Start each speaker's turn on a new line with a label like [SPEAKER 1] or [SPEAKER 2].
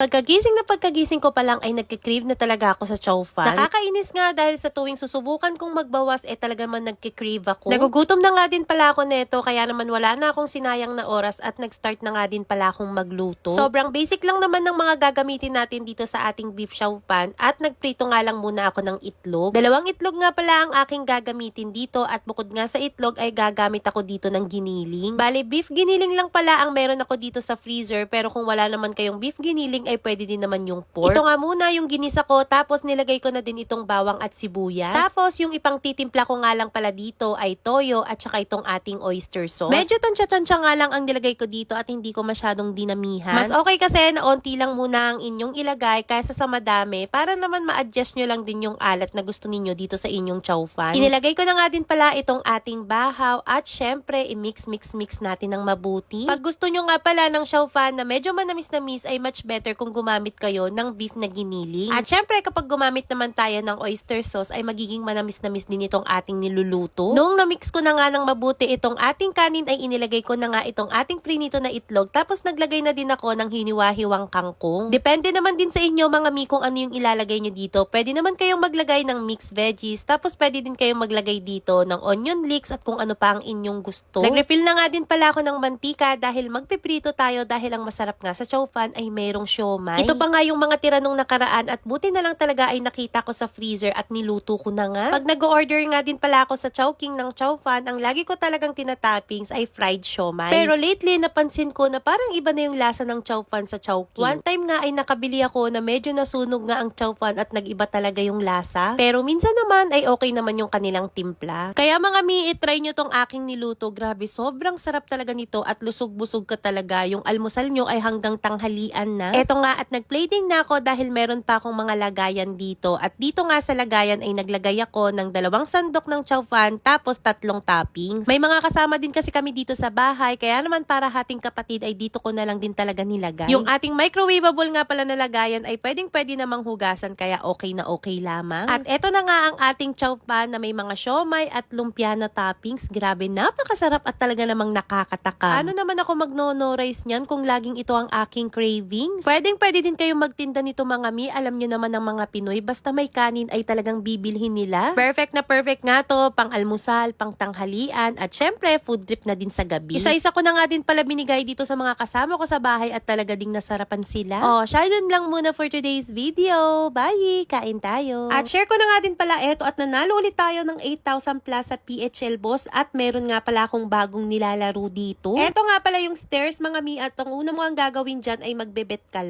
[SPEAKER 1] Pagkagising na pagkagising ko pa lang ay nagkikrave na talaga ako sa chow fan. Nakakainis nga dahil sa tuwing susubukan kong magbawas eh talaga man nagkikrave ako. Nagugutom na nga din pala ako neto kaya naman wala na akong sinayang na oras at nag-start na nga din pala akong magluto. Sobrang basic lang naman ng mga gagamitin natin dito sa ating beef chow fan at nagprito nga lang muna ako ng itlog. Dalawang itlog nga pala ang aking gagamitin dito at bukod nga sa itlog ay gagamit ako dito ng giniling. Bale, beef giniling lang pala ang meron ako dito sa freezer pero kung wala naman kayong beef giniling ay pwede din naman yung pork. Ito nga muna yung ginisa ko tapos nilagay ko na din itong bawang at sibuyas. Tapos yung ipang titimpla ko nga lang pala dito ay toyo at saka itong ating oyster sauce. Medyo tansya-tansya nga lang ang nilagay ko dito at hindi ko masyadong dinamihan. Mas okay kasi na onti lang muna ang inyong ilagay kaysa sa madami para naman ma-adjust nyo lang din yung alat na gusto ninyo dito sa inyong chow fan. Inilagay ko na nga din pala itong ating bahaw at syempre i-mix-mix-mix natin ng mabuti. Pag gusto nyo nga pala ng chow fan na medyo manamis-namis ay much better kung gumamit kayo ng beef na giniling. At syempre kapag gumamit naman tayo ng oyster sauce ay magiging manamis-namis din itong ating niluluto. Noong na-mix ko na nga ng mabuti itong ating kanin ay inilagay ko na nga itong ating prinito na itlog tapos naglagay na din ako ng hiniwa-hiwang kangkong. Depende naman din sa inyo mga mi kung ano yung ilalagay nyo dito. Pwede naman kayong maglagay ng mixed veggies tapos pwede din kayong maglagay dito ng onion leeks at kung ano pa ang inyong gusto. Nag-refill na nga din pala ako ng mantika dahil magpiprito tayo dahil ang masarap nga sa chow fan ay mayroong siomay. Ito pa nga yung mga tira nung nakaraan at buti na lang talaga ay nakita ko sa freezer at niluto ko na nga. Pag nag-order nga din pala ako sa Chowking ng chow fan, ang lagi ko talagang tinatoppings ay fried siomay. Pero lately, napansin ko na parang iba na yung lasa ng chow fan sa Chowking. One time nga ay nakabili ako na medyo nasunog nga ang chow fan at nag-iba talaga yung lasa. Pero minsan naman ay okay naman yung kanilang timpla. Kaya mga mi, try nyo tong aking niluto. Grabe, sobrang sarap talaga nito at lusog-busog ka talaga. Yung almusal nyo ay hanggang tanghalian na. Eto nga at nag-plating na ako dahil meron pa akong mga lagayan dito. At dito nga sa lagayan ay naglagay ako ng dalawang sandok ng chow fan tapos tatlong toppings. May mga kasama din kasi kami dito sa bahay kaya naman para hating kapatid ay dito ko na lang din talaga nilagay. Yung ating microwavable nga pala na lagayan ay pwedeng pwede namang hugasan kaya okay na okay lamang. At eto na nga ang ating chow fan na may mga siomay at lumpia na toppings. Grabe, napakasarap at talaga namang nakakatakam. Ano naman ako magno-no rice niyan kung laging ito ang aking cravings? Pwedeng pwede din kayong magtinda nito mga mi. Alam nyo naman ng mga Pinoy, basta may kanin ay talagang bibilhin nila. Perfect na perfect nga to, pang almusal, pang tanghalian, at syempre, food trip na din sa gabi. Isa-isa ko na nga din pala binigay dito sa mga kasama ko sa bahay at talaga ding nasarapan sila. Oh, siya lang muna for today's video. Bye! Kain tayo. At share ko na nga din pala eto at nanalo ulit tayo ng 8,000 plus sa PHL Boss at meron nga pala akong bagong nilalaro dito. Eto nga pala yung stairs mga mi at ang una mo ang gagawin dyan ay magbebet ka lang.